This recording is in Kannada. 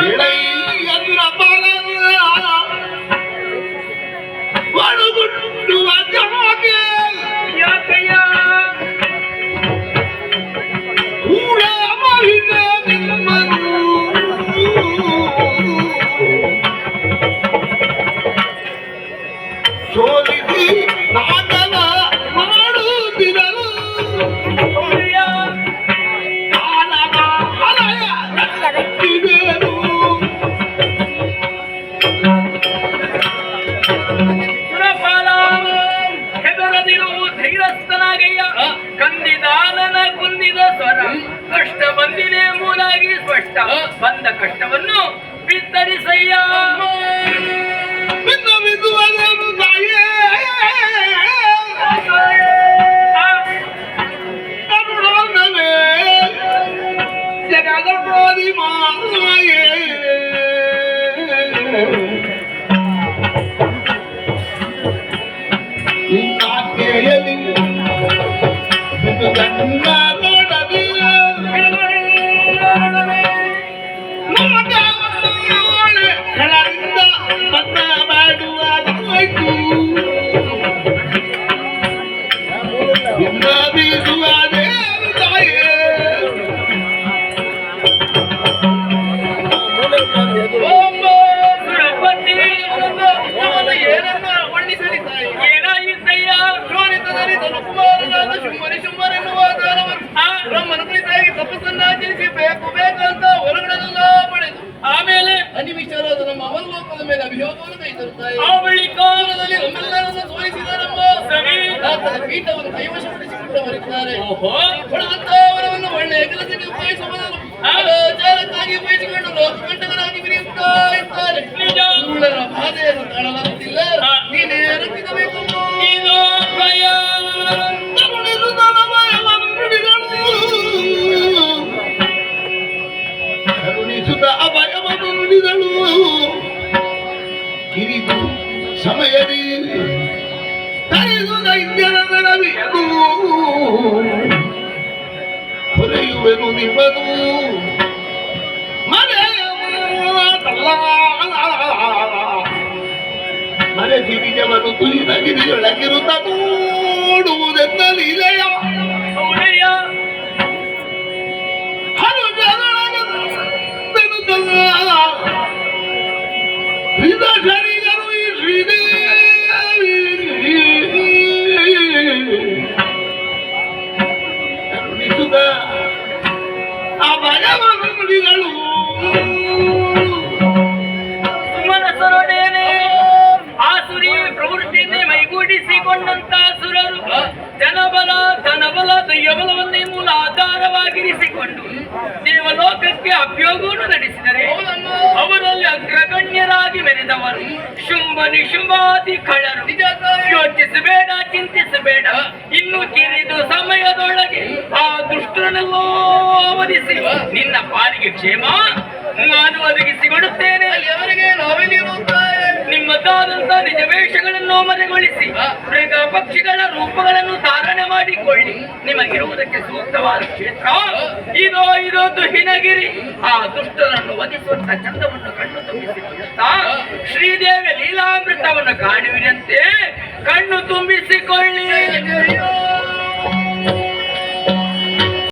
பிள்ளை என்ற பலவு வடுகுட்டு வந்தவன் ಕಂದಿದಾನನ ಕುಂದಿದ ಸ್ವರ. ಕಷ್ಟ ಬಂದಿದೆ ಮೂಲಾಗಿ ಸ್ಪಷ್ಟ. ಬಂದ ಕಷ್ಟವನ್ನು ಬಿತ್ತರಿಸಯ್ಯ. ಜಗದ ಕೋರಿ ಮಾಯೇ. ಪೀಠವನ್ನು ಕೈವಶಪಡಿಸಿಕೊಂಡವರಿದ್ದಾರೆ ಓಹೋ. ಕೊಡದಂತ ವರವನ್ನು ಒಳ್ಳೆಯ ಕೆಲಸಕ್ಕೆ ಉಪಯೋಗಿಸುವ ಬದಲು ಆಚಾರಕ್ಕಾಗಿ ಉಪಯೋಗಿಸಿಕೊಂಡು ಲೋಕಕಂಟಕರಾಗಿ ಬಿರಿಯುತ್ತಾ ಇದ್ದಾರೆ. ಬಾಧೆಯನ್ನು ತಾಳಲಾಗುತ್ತಿಲ್ಲ. ನೀನೇ ರಕ್ಷಿಸಬೇಕು. ಕರುಣಿಸುತ್ತ ಅಭಯವನ್ನು ನುಡಿದಳು. ಇದು ಸಮಯದಿ ತರಿದು ದೈತ್ಯರ ನಡವಿಯದು ಹೊರೆಯುವೆನು ನಿಮ್ಮದು. ಮರೆಸಿ ನಿಜವನ್ನು ತುಳಿದ ಗಿರಿಯೊಳಗಿರುತ್ತ ನೋಡುವುದೆನ್ನ ದೇವಲೋಕಕ್ಕೆ ಅಭ್ಯೋಗವನ್ನು ನಡೆಸಿದರೆ ಅವರಲ್ಲಿ ಅಗ್ರಗಣ್ಯರಾಗಿ ಮೆರೆದವರು ಶುಂಭ ನಿಶುಂಭಾದಿ ಕಳರು ಯೋಚಿಸಬೇಡ ಚಿಂತಿಸಬೇಡ. ಇನ್ನು ಕಿರಿದು ಸಮಯದೊಳಗೆ ಆ ದುಷ್ಟರನ್ನೆಲ್ಲೋ ಅವಧಿಸಿ ನಿನ್ನ ಪಾಲಿಗೆ ಕ್ಷೇಮ ನಾನು ಒದಗಿಸಿಕೊಡುತ್ತೇನೆ ಅವರಿಗೆ ನಿಮ್ಮದಾದಂತ ನಿಜ ವೇಷಗಳನ್ನು ಮರೆಗೊಳಿಸಿ, ಮೃಗ ಪಕ್ಷಿಗಳ ರೂಪಗಳನ್ನು ಧಾರಣೆ ಮಾಡಿಕೊಳ್ಳಿ. ನಿಮಗಿರುವುದಕ್ಕೆ ಸೂಕ್ತವಾದ ಕ್ಷೇತ್ರ. ಇದೋ ಇದೋ ದುಹಿನಗಿರಿ. ಆ ದುಷ್ಟರನ್ನು ವಧಿಸುವಂತ ಚಂದವನ್ನು ಕಣ್ಣು ತುಂಬಿಸಿಕೊಳ್ಳುತ್ತಾ ಶ್ರೀದೇವಿ ಲೀಲಾಮೃತವನ್ನು ಕಾಣುವಿನಂತೆ ಕಣ್ಣು ತುಂಬಿಸಿಕೊಳ್ಳಿ.